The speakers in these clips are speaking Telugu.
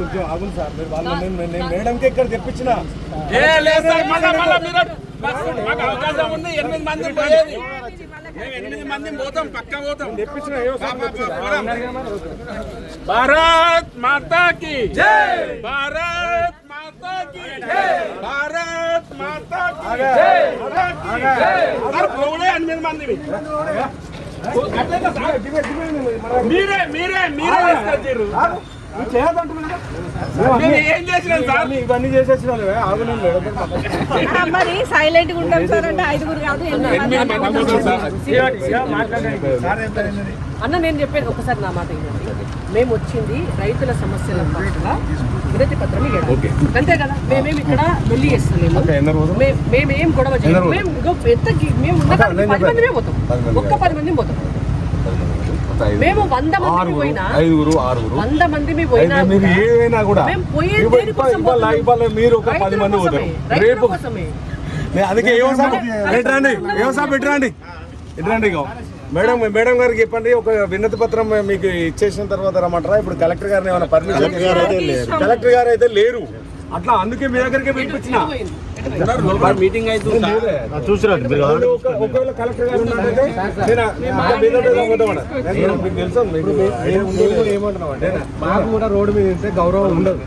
కొంచెం ఆగును సార్ మీరు వాళ్ళ నేను మేడంకి ఇక్కడ తెప్పించిన మాకు అవకాశం ఉంది ఎనిమిది మంది పోయేది. ఎనిమిది మంది పోతాం పక్క పోతాం. తెప్పించిన భారత్ మాతాకి భారత్ మాతాకి భారత్ మాతాకి పోవుడే ఎనిమిది మంది మీరే మీరే మీరే తీసుకొచ్చారు నేను ఏం చేసినాను సార్? ఇవన్నీ చేసేసిన మరి సైలెంట్గా ఉంటాం సార్ అంటే ఐదుగురు కాదు మంది మంది అన్న నేను చెప్పేది ఒకసారి నా మాట మేము వచ్చింది రైతుల సమస్యల పట్ల వినతి పత్రం ఇవ్వడం. అంతే కదా? మేమేం ఇక్కడ వెళ్ళి చేస్తలేము మేమేం. గొడవ చేయము. మేము ఎంత మేము ఉన్న పది మందిమే పోతాం. మంది ఒక్క పది మంది పోతాం. మేము వంద మంది పోయినా? ఐదుగురు ఆరుగురు. వంద మంది మీ పోయినా అయితే మీరు కూడా మీరు ఒక పది మంది పోతారు. రేపు అందుకే వ్యవసాయం వ్యవసాయం ఇట్రండి మేడం మేడం గారికి చెప్పండి ఒక విన్నతి పత్రం మీకు ఇచ్చేసిన తర్వాత రమ్మంటారా? ఇప్పుడు కలెక్టర్ గారిని ఏమైనా పర్మిషన్ కలెక్టర్ గారు అయితే లేరు. అట్లా అందుకే మీ దగ్గరికి పిలిపించిన. మీటింగ్ అయితే వాళ్ళు ఒక- ఒకవేళ కలెక్టర్ గారు ఉన్నట్టయితే నేను? నేను మీ దగ్గర పోతామన్నా. నేను మీకు తెలుసా? కూడా రోడ్డు మీద ఉంటే గౌరవం ఉండదు.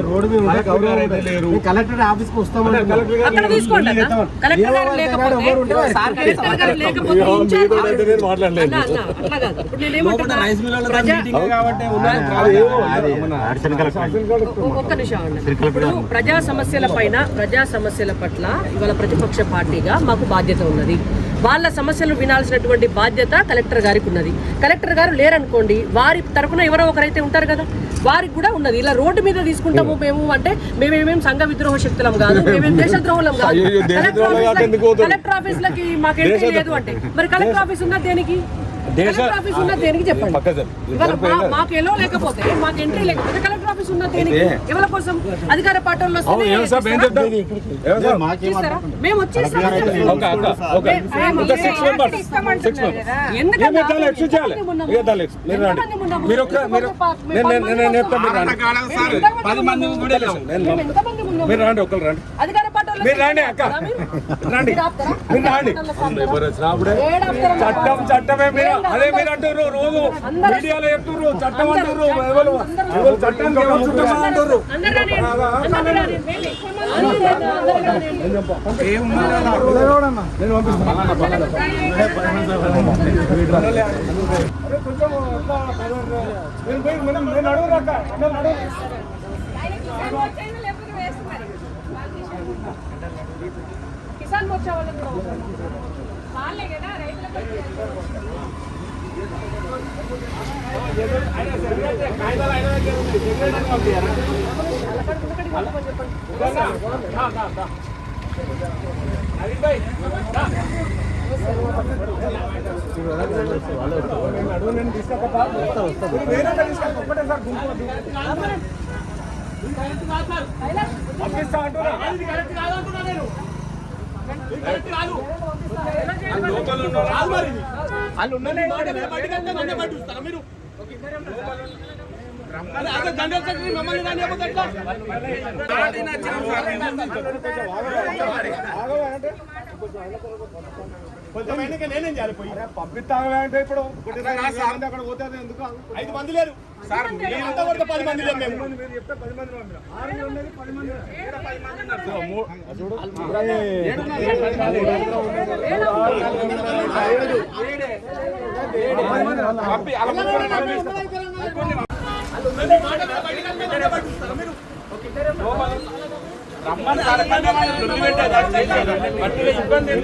రోడ్డు మీద ఉంటే గౌరవం. లేరు. కలెక్టర్ ఆఫీస్కి వస్తామని కలెక్టర్ మాట్లాడలేదు? ప్రజా- సమస్యల పైన ప్రజా సమస్యల పట్ల ఇవాళ ప్రతిపక్ష పార్టీగా మాకు బాధ్యత ఉన్నది. వాళ్ళ సమస్యలు వినాల్సినటువంటి బాధ్యత కలెక్టర్ గారికి ఉన్నది. కలెక్టర్ గారు లేరనుకోండి వారి తరపున ఎవరో ఒకరైతే ఉంటారు కదా వారికి కూడా ఉన్నది. ఇలా రోడ్డు మీద తీసుకుంటాము మేము అంటే మేమేమేం సంఘ విద్రోహ శక్తులం కాదు మేమేం దేశద్రోహులం కాదు? కలెక్టర్ ఆఫీసులకి మాకు ఎంట్రీ లేదు అంటే. మరి కలెక్టర్ ఆఫీస్ ఉన్నది దేనికి? ఆఫీస్ ఉన్నది దేనికి చెప్పండి? మాకు ఎలో లేకపోతే మాకు ఎంట్రీ కలెక్టర్ ఆఫీస్ దేనికి? ఎవరి కోసం? అధికార? మేము వచ్చేస్తాం మీరు రండి. మీరు ఒక్క మీరు నేను నేను నేను చెప్తాను మీరు రండి. అధికార మీరు రండి అక్క. రండి. మీరు ఆపుతారా? మీరు రండి. ఎవరు వచ్చినప్పుడే ఏడాపుతారా? చట్టం చట్టమే మీరు. అదే మీరు అంటారు రోజు. మీడియాలో చెప్తున్నారు చట్టం అంటారు ఎవరు ఎవరు చట్టం ఎవరు చుట్టం అంటారు. నేను పంపిస్తాను కొంచెం నేను పోయి మనం నేను అడుగురా అక్క. నేను అడుగు. కిసాన్ మోర్చా వాళ్ళకి కూడా అవసరం. వాళ్ళే కదా రైతులకు నేను అడుగు నేను తీసుకొస్తా మీరు వాళ్ళు ఉన్నది నన్నే పట్టిస్తారా మీరు అదే జనరల్ సెక్రటరీ మమ్మల్ని దాన్ని ఏమో ఎట్లా? ఆగవా అంటే కొంచెం అయినాక నేనేం చేయాలి పోయి అరే పంపిస్తావా అంటే ఇప్పుడు అక్కడ పోతే ఎందుకు? ఐదు మంది లేరు సార్ మీరంతా కొడితే పది మంది లేరు మేము మంది మీరు చెప్తే పది మంది పంపిరా. ఆరు ఉన్నది పది మంది పంపి ఇబ్బంది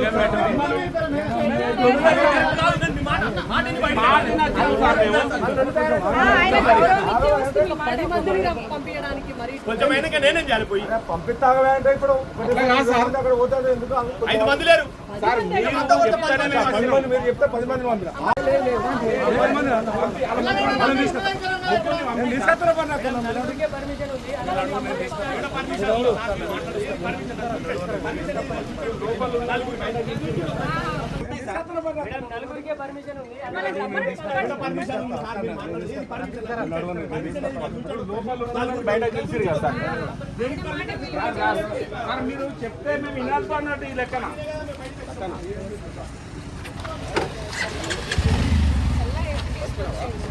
కొంచెం నేనేం చేయాలి పోయి? పంపిస్తావా అంటే ఇప్పుడు అక్కడ ఎందుకు ఐదు మంది లేరు. మీరు చెప్తే పది మంది బయట కదా సార్ మీరు చెప్తే మేము వినాల్సి అన్నట్టు ఈ లెక్కన ఇంత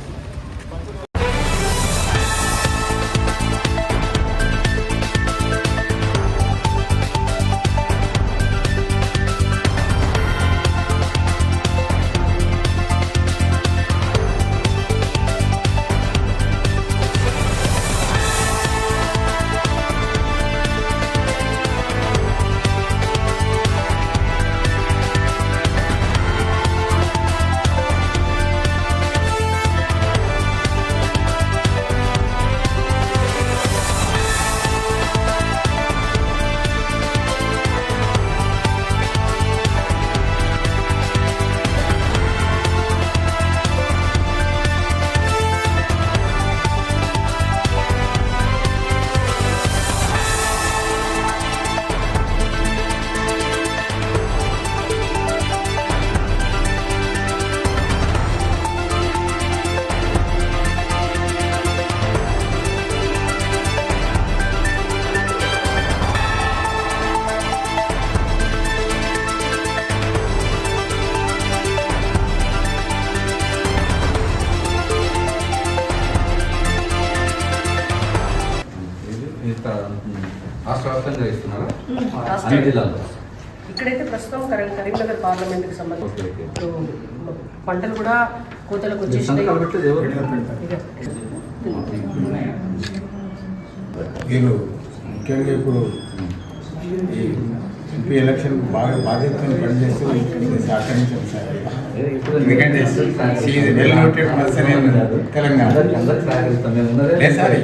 వ్యాప్తంగా ఇస్తున్నారా అన్ని జిల్లాల్లో. ఇక్కడైతే ప్రస్తుతం కరీం కరీంనగర్ పార్లమెంట్కి సంబంధించి ఓకే, ఓకే. ఇప్పుడు పంటలు కూడా కోతలకు వచ్చేసినాయి. మీరు ముఖ్యంగా ఇప్పుడు ఈ ఎంపీ ఎలక్షన్ బాగా బాధ్యతను పనిచేస్తూ ఇది సహకరించారు సార్ ఎందుకంటే well noted person Telangana. Sir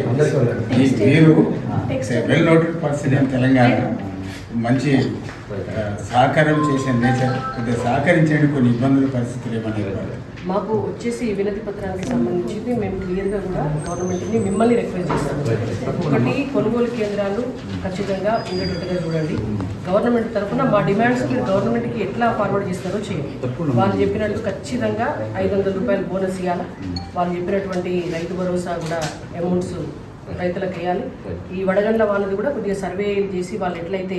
మీరు వెల్ నోటెడ్ పర్సన్ తెలంగాణ. మంచి సహకారం చేసే నేచర్ కొద్దిగా సహకరించండి కొన్ని ఇబ్బందుల పరిస్థితులు ఏమన్నా మాకు వచ్చేసి ఈ వినతి పత్రానికి సంబంధించి మేము క్లియర్గా కూడా గవర్నమెంట్ని మిమ్మల్ని రిక్వెస్ట్ చేస్తాము ఒకటి కొనుగోలు కేంద్రాలు ఖచ్చితంగా ఉండేటట్టుగా చూడండి. గవర్నమెంట్ తరఫున మా డిమాండ్స్ మీరు గవర్నమెంట్కి ఎట్లా ఫార్వర్డ్ చేస్తారో చేయండి. వాళ్ళు చెప్పినట్టు ఖచ్చితంగా ఐదు వందల రూపాయలు బోనస్ ఇవ్వాలి వాళ్ళు చెప్పినటువంటి రైతు భరోసా కూడా అమౌంట్స్ రైతులకు వేయాలి ఈ వడగండ్ల వాళ్ళది కూడా కొద్దిగా సర్వే చేసి వాళ్ళు ఎట్లయితే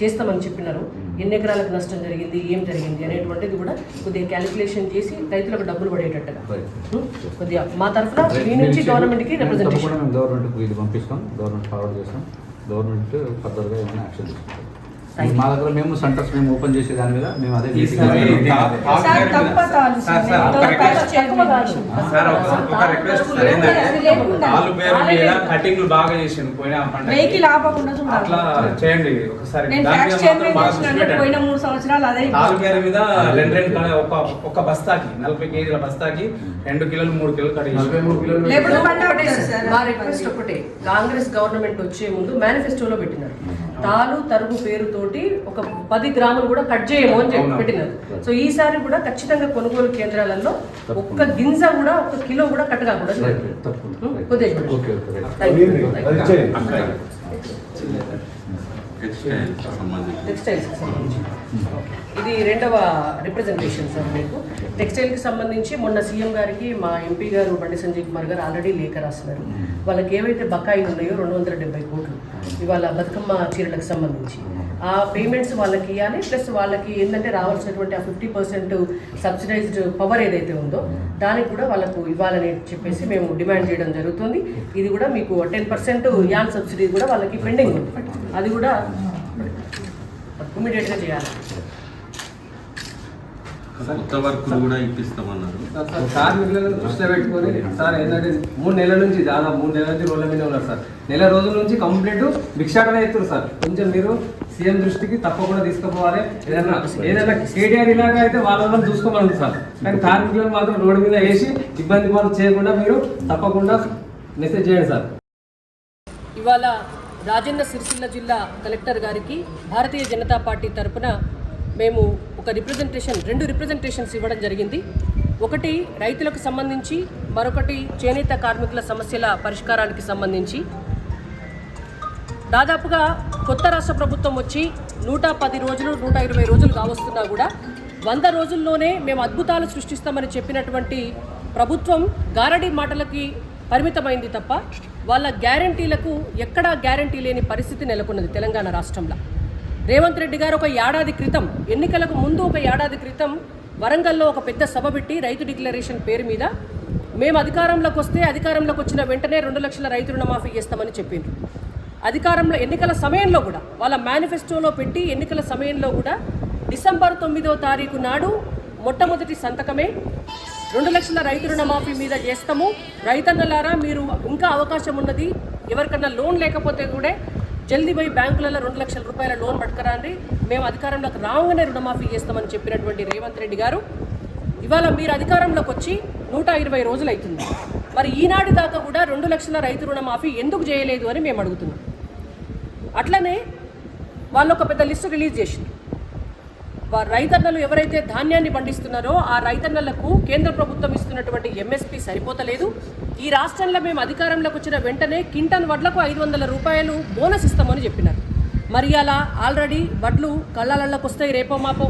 చేస్తామని చెప్పినారు ఎన్ని ఎకరాలకు నష్టం జరిగింది ఏం జరిగింది అనేటువంటిది కూడా కొద్దిగా క్యాలిక్యులేషన్ చేసి రైతులకు డబ్బులు పడేటట్టుగా? కొద్దిగా మా తరఫున మీ నుంచి గవర్నమెంట్కి రిప్రజెంటేషన్ ఇది పంపిస్తాం. గవర్నమెంట్ ఫార్వర్డ్ చేస్తాం. గవర్నమెంట్ ఫర్దర్గా ఏమైనా యాక్షన్ తీసుకుంటాం. మా దగ్గర మేము సెంటర్స్ మేము ఓపెన్ చేసే దాని మీద మేము అదే బాగా పోయిన వెహికల్ అట్లా చేయండి ఒకసారి. పోయిన మూడు సంవత్సరాలు అదే నాలుగు పేరు మీద రెండు ఒక ఒక బస్తాకి నలభై కేజీల బస్తాకి రెండు కిలోలు మూడు కిలోలు కట్ నలభై మూడు సార్. మా రిక్వెస్ట్ ఒకటే. కాంగ్రెస్ గవర్నమెంట్ వచ్చే ముందు మేనిఫెస్టోలో పెట్టినారు. తాలు తరుగు పేరుతోటి ఒక పది గ్రాములు కూడా కట్ చేయము అని చెప్పి. పెట్టినారు. సో ఈసారి కూడా ఖచ్చితంగా కొనుగోలు కేంద్రాలలో ఒక్క గింజ కూడా ఒక కిలో కూడా కట్ కాకూడదు. కొద్దిగా సంబంధించి. ఇది రెండవ రిప్రజెంటేషన్ సార్ మీకు. టెక్స్టైల్కి సంబంధించి మొన్న సీఎం గారికి మా ఎంపీ గారు బండి సంజయ్ కుమార్ గారు ఆల్రెడీ లేఖ రాస్తున్నారు వాళ్ళకి ఏవైతే బకాయిలు ఉన్నాయో రెండు వందల డెబ్బై కోట్లు ఇవాళ బతుకమ్మ చీరలకు సంబంధించి. ఆ పేమెంట్స్ వాళ్ళకి ఇవ్వాలి ప్లస్ వాళ్ళకి ఏంటంటే రావాల్సినటువంటి ఆ ఫిఫ్టీ పర్సెంట్ సబ్సిడైజ్డ్ పవర్ ఏదైతే ఉందో దానికి కూడా వాళ్ళకు ఇవ్వాలని చెప్పేసి మేము డిమాండ్ చేయడం జరుగుతుంది. ఇది కూడా మీకు టెన్ పర్సెంట్ యాన్ సబ్సిడీ కూడా వాళ్ళకి పెండింగ్ ఉంది. అది కూడా ఇమీడియట్గా చేయాలి. కొత్త వర్కులు కూడా ఇప్పిస్తామన్నారు. కార్మికులను దృష్టిలో పెట్టుకొని సార్ ఏంటంటే మూడు నెలల నుంచి దాదాపు మూడు నెలల నుంచి రోడ్ల మీద ఉన్నారు సార్. నెల రోజుల నుంచి కంప్లీట్ భిక్షాటన అవుతారు సార్. కొంచెం మీరు సీఎం దృష్టికి తప్పకుండా తీసుకుపోవాలి. ఏదైనా ఏదైనా కేటీఆర్ ఇలాగా అయితే వాళ్ళని చూసుకోమని సార్. కానీ కార్మికులను మాత్రం రోడ్డు మీద వేసి ఇబ్బంది పాలు చేయకుండా మీరు తప్పకుండా మెసేజ్ చేయండి సార్. ఇవాళ రాజన్న సిరిసిల్ల జిల్లా కలెక్టర్ గారికి భారతీయ జనతా పార్టీ తరపున మేము ఒక రిప్రజెంటేషన్ రెండు రిప్రజెంటేషన్స్ ఇవ్వడం జరిగింది. ఒకటి రైతులకు సంబంధించి మరొకటి చేనేత కార్మికుల సమస్యల పరిష్కారానికి సంబంధించి. దాదాపుగా కొత్త రాష్ట్ర ప్రభుత్వం వచ్చి నూట పది రోజులు నూట ఇరవై రోజులు కావస్తున్నా కూడా వంద రోజుల్లోనే మేము అద్భుతాలు సృష్టిస్తామని చెప్పినటువంటి ప్రభుత్వం గారడి మాటలకి పరిమితమైంది తప్ప వాళ్ళ గ్యారంటీలకు ఎక్కడా గ్యారంటీ లేని పరిస్థితి నెలకొన్నది తెలంగాణ రాష్ట్రంలో. రేవంత్ రెడ్డి గారు ఒక ఏడాది క్రితం ఎన్నికలకు ముందు ఒక ఏడాది క్రితం వరంగల్లో ఒక పెద్ద సభ పెట్టి రైతు డిక్లరేషన్ పేరు మీద మేము అధికారంలోకి వస్తే అధికారంలోకి వచ్చిన వెంటనే రెండు లక్షల రైతు రుణమాఫీ చేస్తామని చెప్పిండ్రు. అధికారంలో ఎన్నికల సమయంలో కూడా వాళ్ళ మేనిఫెస్టోలో పెట్టి ఎన్నికల సమయంలో కూడా డిసెంబర్ తొమ్మిదో తారీఖు నాడు మొట్టమొదటి సంతకమే రెండు లక్షల రైతు రుణమాఫీ మీద చేస్తాము. రైతన్నలారా మీరు ఇంకా అవకాశం ఉన్నది ఎవరికన్నా లోన్ లేకపోతే కూడా జల్దీ పోయి బ్యాంకులలో రెండు లక్షల రూపాయల లోన్ పట్టుకురండి. మేము అధికారంలోకి రాగానే రుణమాఫీ చేస్తామని చెప్పినటువంటి రేవంత్ రెడ్డి గారు. ఇవాళ మీరు అధికారంలోకి వచ్చి నూట ఇరవై రోజులు అవుతుంది మరి ఈనాటి దాకా కూడా రెండు లక్షల రైతు రుణమాఫీ ఎందుకు చేయలేదు అని మేము అడుగుతున్నాం. అట్లనే వాళ్ళు ఒక పెద్ద లిస్టు రిలీజ్ చేసింది. రైతన్నలు ఎవరైతే ధాన్యాన్ని పండిస్తున్నారో ఆ రైతన్నలకు కేంద్ర ప్రభుత్వం ఇస్తున్నటువంటి ఎంఎస్పి సరిపోతలేదు. ఈ రాష్ట్రంలో మేము అధికారంలోకి వచ్చిన వెంటనే కింటన్ వడ్లకు ఐదు వందల రూపాయలు బోనస్ ఇస్తామని చెప్పినారు. మరి అలా ఆల్రెడీ వడ్లు కళ్ళలలోకి వస్తాయి రేపో మాపో.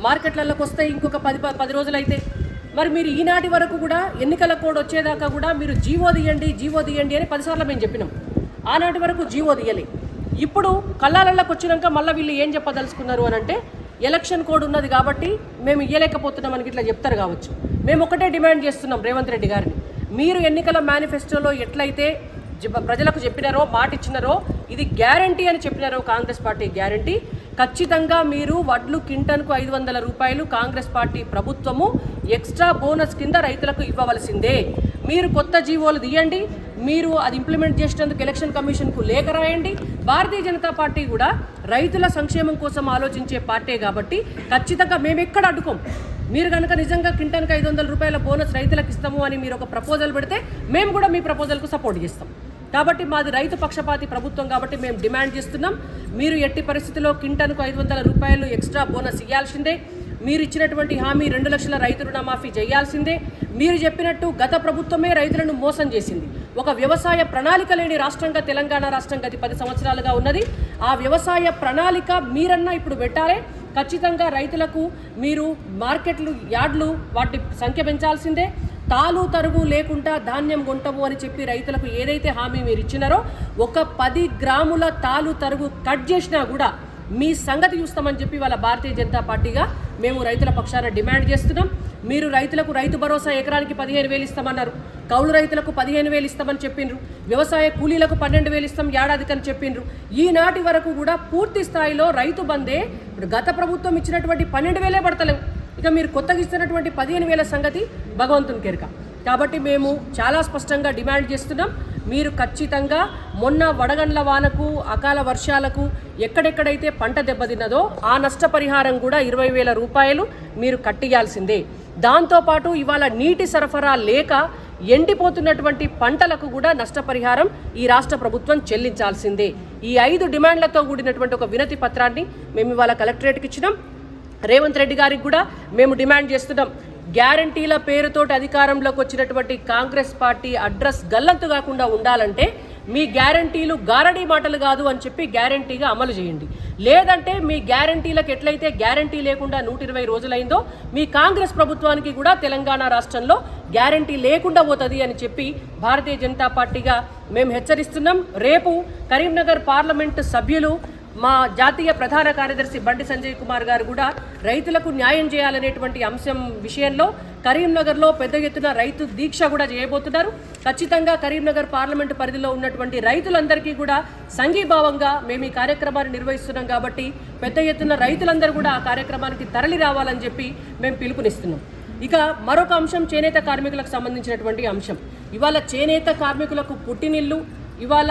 మార్కెట్లలోకి వస్తాయి ఇంకొక పది ప- పది రోజులైతే. మరి మీరు ఈనాటి వరకు కూడా ఎన్నికల కోడ్ వచ్చేదాకా కూడా మీరు జీవో తీయండి జీవో తీయండి అని పదిసార్లు మేము చెప్పినాం. ఆనాటి వరకు జీవో తీయలే. ఇప్పుడు కళ్ళాలలోకి వచ్చినాక మళ్ళీ వీళ్ళు ఏం చెప్పదలుచుకున్నారు అని అంటే ఎలక్షన్ కోడ్ ఉన్నది కాబట్టి మేము ఇయ్యలేకపోతున్నామని ఇట్లా చెప్తారు కావచ్చు. మేము ఒకటే డిమాండ్ చేస్తున్నాం రేవంత్ రెడ్డి గారిని. మీరు ఎన్నికల మేనిఫెస్టోలో ఎట్లయితే జ- ప్రజలకు చెప్పినారో మాట ఇచ్చినారో ఇది గ్యారంటీ అని చెప్పినారో కాంగ్రెస్ పార్టీ గ్యారంటీ. ఖచ్చితంగా మీరు వడ్లు కింటన్కు ఐదు వందల రూపాయలు కాంగ్రెస్ పార్టీ ప్రభుత్వము ఎక్స్ట్రా బోనస్ కింద రైతులకు ఇవ్వవలసిందే. మీరు కొత్త జీవోలు తీయండి మీరు అది ఇంప్లిమెంట్ చేసేందుకు ఎలక్షన్ కమిషన్కు లేఖ రాయండి. భారతీయ జనతా పార్టీ కూడా రైతుల సంక్షేమం కోసం ఆలోచించే పార్టీ కాబట్టి ఖచ్చితంగా మేము ఎక్కడ అడ్డుకోం. మీరు కనుక నిజంగా క్వింటన్కి ఐదు వందల రూపాయల బోనస్ రైతులకు ఇస్తాము అని మీరు ఒక ప్రపోజల్ పెడితే మేము కూడా మీ ప్రపోజల్కు సపోర్ట్ చేస్తాం. కాబట్టి మాది రైతు పక్షపాతి ప్రభుత్వం కాబట్టి మేము డిమాండ్ చేస్తున్నాం. మీరు ఎట్టి పరిస్థితిలో క్వింటన్కు ఐదు వందల రూపాయలు ఎక్స్ట్రా బోనస్ ఇవ్వాల్సిందే మీరు ఇచ్చినటువంటి హామీ రెండు లక్షల రైతు రుణమాఫీ చేయాల్సిందే. మీరు చెప్పినట్టు గత ప్రభుత్వమే రైతులను మోసం చేసింది. ఒక వ్యవసాయ ప్రణాళిక లేని రాష్ట్రంగా తెలంగాణ రాష్ట్రం గతి పది సంవత్సరాలుగా ఉన్నది. ఆ వ్యవసాయ ప్రణాళిక మీరన్నా ఇప్పుడు పెట్టాలే ఖచ్చితంగా రైతులకు మీరు మార్కెట్లు యార్డ్లు వాటి సంఖ్య పెంచాల్సిందే. తాలు తరుగు లేకుండా ధాన్యం కొంటము అని చెప్పి రైతులకు ఏదైతే హామీ మీరు ఇచ్చినారో ఒక పది గ్రాముల తాలు తరుగు కట్ చేసినా కూడా మీ సంగతి చూస్తామని చెప్పి వాళ్ళ భారతీయ జనతా పార్టీగా మేము రైతుల పక్షాన డిమాండ్ చేస్తున్నాం. మీరు రైతులకు రైతు భరోసా ఎకరానికి పదిహేను వేలు ఇస్తామన్నారు. కౌలు రైతులకు పదిహేను వేలు ఇస్తామని చెప్పిండ్రు. వ్యవసాయ కూలీలకు పన్నెండు వేలు ఇస్తాం ఏడాదికి అని చెప్పిండ్రు. ఈనాటి వరకు కూడా పూర్తి స్థాయిలో రైతు బందే. ఇప్పుడు గత ప్రభుత్వం ఇచ్చినటువంటి పన్నెండు వేలే పడతలేవు. ఇక మీరు కొత్తగా ఇస్తున్నటువంటి పదిహేను వేల సంగతి భగవంతుని కెరక. కాబట్టి మేము చాలా స్పష్టంగా డిమాండ్ చేస్తున్నాం. మీరు ఖచ్చితంగా మొన్న వడగండ్ల వానకు అకాల వర్షాలకు ఎక్కడెక్కడైతే పంట దెబ్బతిన్నదో ఆ నష్టపరిహారం కూడా ఇరవై వేల రూపాయలు మీరు కట్టియాల్సిందే. దాంతోపాటు ఇవాళ నీటి సరఫరా లేక ఎండిపోతున్నటువంటి పంటలకు కూడా నష్టపరిహారం ఈ రాష్ట్ర ప్రభుత్వం చెల్లించాల్సిందే. ఈ ఐదు డిమాండ్లతో కూడినటువంటి ఒక వినతి పత్రాన్ని మేము ఇవాళ కలెక్టరేట్కి ఇచ్చినాం. రేవంత్ రెడ్డి గారికి కూడా మేము డిమాండ్ చేస్తున్నాం. గ్యారంటీల పేరుతోటి అధికారంలోకి వచ్చినటువంటి కాంగ్రెస్ పార్టీ అడ్రస్ గల్లంతు కాకుండా ఉండాలంటే మీ గ్యారంటీలు గారడీ మాటలు కాదు అని చెప్పి గ్యారంటీగా అమలు చేయండి. లేదంటే మీ గ్యారంటీలకు ఎట్లయితే గ్యారంటీ లేకుండా నూట ఇరవై రోజులైందో మీ కాంగ్రెస్ ప్రభుత్వానికి కూడా తెలంగాణ రాష్ట్రంలో గ్యారంటీ లేకుండా పోతుంది అని చెప్పి భారతీయ జనతా పార్టీగా మేము హెచ్చరిస్తున్నాం. రేపు కరీంనగర్ పార్లమెంటు సభ్యులు మా జాతీయ ప్రధాన కార్యదర్శి బండి సంజయ్ కుమార్ గారు కూడా రైతులకు న్యాయం చేయాలనేటువంటి అంశం విషయంలో కరీంనగర్లో పెద్ద ఎత్తున రైతు దీక్ష కూడా చేయబోతున్నారు. ఖచ్చితంగా కరీంనగర్ పార్లమెంటు పరిధిలో ఉన్నటువంటి రైతులందరికీ కూడా సంఘీభావంగా మేము ఈ కార్యక్రమాన్ని నిర్వహిస్తున్నాం కాబట్టి పెద్ద ఎత్తున రైతులందరూ కూడా ఆ కార్యక్రమానికి తరలి రావాలని చెప్పి మేము పిలుపునిస్తున్నాం. ఇక మరొక అంశం చేనేత కార్మికులకు సంబంధించినటువంటి అంశం. ఇవాళ చేనేత కార్మికులకు పుట్టినిల్లు ఇవాళ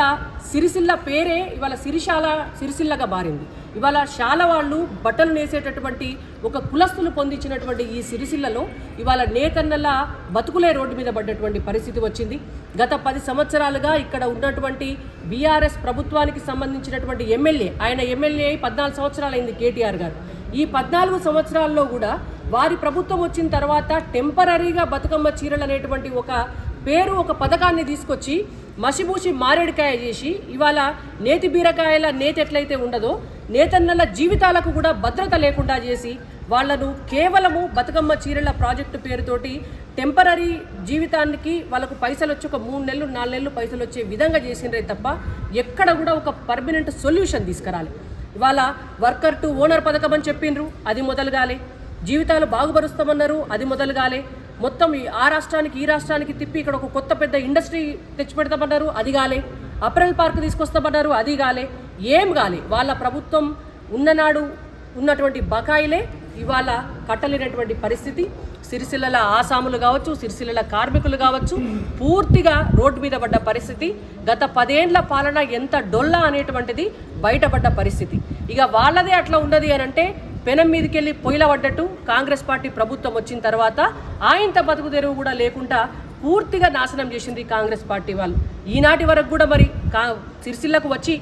సిరిసిల్ల పేరే ఇవాళ సిరిశాల సిరిసిల్లగా మారింది. ఇవాళ శాల వాళ్ళు బట్టలు నేసేటటువంటి ఒక కులస్తులు పొందించినటువంటి ఈ సిరిసిల్లలో ఇవాళ నేతన్నల బతుకులే రోడ్డు మీద పడ్డటువంటి పరిస్థితి వచ్చింది. గత పది సంవత్సరాలుగా ఇక్కడ ఉన్నటువంటి బీఆర్ఎస్ ప్రభుత్వానికి సంబంధించినటువంటి ఎమ్మెల్యే ఆయన ఎమ్మెల్యే అయి పద్నాలుగు అయింది కేటీఆర్ గారు. ఈ పద్నాలుగు సంవత్సరాల్లో కూడా వారి ప్రభుత్వం వచ్చిన తర్వాత టెంపరీగా బతుకమ్మ చీరలు అనేటువంటి ఒక పేరు ఒక పథకాన్ని తీసుకొచ్చి మసిబూసి మారేడుకాయ చేసి ఇవాళ నేతి బీరకాయల నేతి ఎట్లయితే ఉండదో నేతన్నల జీవితాలకు కూడా భద్రత లేకుండా చేసి వాళ్ళను కేవలము బతుకమ్మ చీరల ప్రాజెక్టు పేరుతోటి టెంపరీ జీవితానికి వాళ్ళకు పైసలు వచ్చి ఒక మూడు నెలలు నాలుగు నెలలు పైసలు వచ్చే విధంగా చేసిండ్రే తప్ప ఎక్కడ కూడా ఒక పర్మనెంట్ సొల్యూషన్ తీసుకురాలి. ఇవాళ వర్కర్ టు ఓనర్ పథకం అని చెప్పిండ్రు అది మొదలుగాలే. జీవితాలు బాగుపరుస్తామన్నారు అది మొదలుగాలే. మొత్తం ఈ ఆ రాష్ట్రానికి ఈ రాష్ట్రానికి తిప్పి ఇక్కడ ఒక కొత్త పెద్ద ఇండస్ట్రీ తెచ్చిపెడతామన్నారు అది గాలే అప్రెల్ పార్క్ తీసుకొస్తామన్నారు అది గాలే ఏం కాలే. వాళ్ళ ప్రభుత్వం ఉన్ననాడు ఉన్నటువంటి బకాయిలే ఇవాళ కట్టలేనటువంటి పరిస్థితి. సిరిసిల్లల ఆసాములు కావచ్చు సిరిసిల్లల కార్మికులు కావచ్చు పూర్తిగా రోడ్డు మీద పడ్డ పరిస్థితి. గత పదేండ్ల పాలన ఎంత డొల్లా అనేటువంటిది బయటపడ్డ పరిస్థితి. ఇక వాళ్ళదే అట్లా ఉన్నది అని అంటే పెనం మీదకి వెళ్ళి పొయ్యిల పడ్డట్టు కాంగ్రెస్ పార్టీ ప్రభుత్వం వచ్చిన తర్వాత ఆయంత బతుకు తెరువు కూడా లేకుండా పూర్తిగా నాశనం చేసింది కాంగ్రెస్ పార్టీ వాళ్ళు. ఈనాటి వరకు కూడా మరి కా సిరిసిల్లకు వచ్చి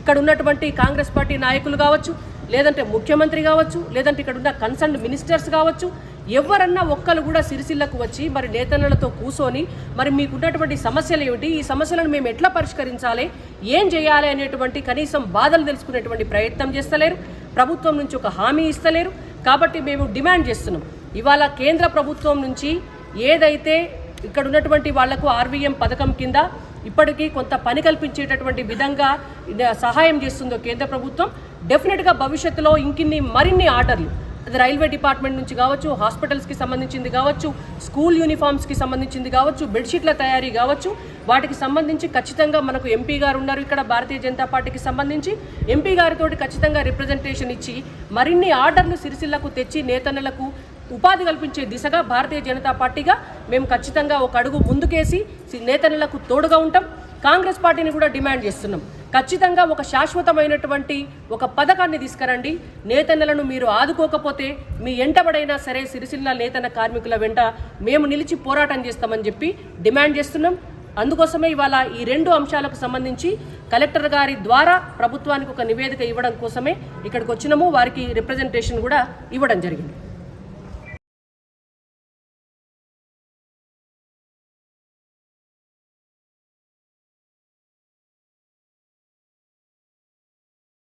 ఇక్కడ ఉన్నటువంటి కాంగ్రెస్ పార్టీ నాయకులు కావచ్చు లేదంటే ముఖ్యమంత్రి కావచ్చు లేదంటే ఇక్కడ ఉన్న కన్సర్న్ మినిస్టర్స్ కావచ్చు ఎవరన్నా ఒక్కరు కూడా సిరిసిల్లకు వచ్చి మరి నేతలతో కూర్చొని మరి మీకున్నటువంటి సమస్యలు ఏమిటి? ఈ సమస్యలను మేము ఎట్లా పరిష్కరించాలి? ఏం చేయాలి అనేటువంటి కనీసం బాధలు తెలుసుకునేటువంటి ప్రయత్నం చేస్తలేరు. ప్రభుత్వం నుంచి ఒక హామీ ఇస్తలేరు. కాబట్టి మేము డిమాండ్ చేస్తున్నాం. ఇవాళ కేంద్ర ప్రభుత్వం నుంచి ఏదైతే ఇక్కడ ఉన్నటువంటి వాళ్ళకు ఆర్వీఎం పథకం కింద ఇప్పటికీ కొంత పని కల్పించేటటువంటి విధంగా సహాయం చేస్తుందో కేంద్ర ప్రభుత్వం డెఫినెట్గా భవిష్యత్తులో ఇంకిన్ని మరిన్ని ఆర్డర్లు అది రైల్వే డిపార్ట్మెంట్ నుంచి కావచ్చు హాస్పిటల్స్కి సంబంధించింది కావచ్చు స్కూల్ యూనిఫామ్స్కి సంబంధించింది కావచ్చు బెడ్షీట్ల తయారీ కావచ్చు వాటికి సంబంధించి ఖచ్చితంగా మనకు ఎంపీ గారు ఉన్నారు ఇక్కడ భారతీయ జనతా పార్టీకి సంబంధించి. ఎంపీ గారితో ఖచ్చితంగా రిప్రజెంటేషన్ ఇచ్చి మరిన్ని ఆర్డర్లు సిరిసిల్లకు తెచ్చి నేతన్నలకు ఉపాధి కల్పించే దిశగా భారతీయ జనతా పార్టీగా మేము ఖచ్చితంగా ఒక అడుగు ముందుకేసి నేతన్నలకు తోడుగా ఉంటాం. కాంగ్రెస్ పార్టీని కూడా డిమాండ్ చేస్తున్నాం. ఖచ్చితంగా ఒక శాశ్వతమైనటువంటి ఒక పథకాన్ని తీసుకురండి. నేతన్నలను మీరు ఆదుకోకపోతే మీ ఎంటబడైనా సరే సిరిసిల్ల నేతన్న కార్మికుల వెంట మేము నిలిచి పోరాటం చేస్తామని చెప్పి డిమాండ్ చేస్తున్నాం. అందుకోసమే ఇవాళ ఈ రెండు అంశాలకు సంబంధించి కలెక్టర్ గారి ద్వారా ప్రభుత్వానికి ఒక నివేదిక ఇవ్వడం కోసమే ఇక్కడికి వచ్చినాము. వారికి రిప్రజెంటేషన్ కూడా ఇవ్వడం జరిగింది.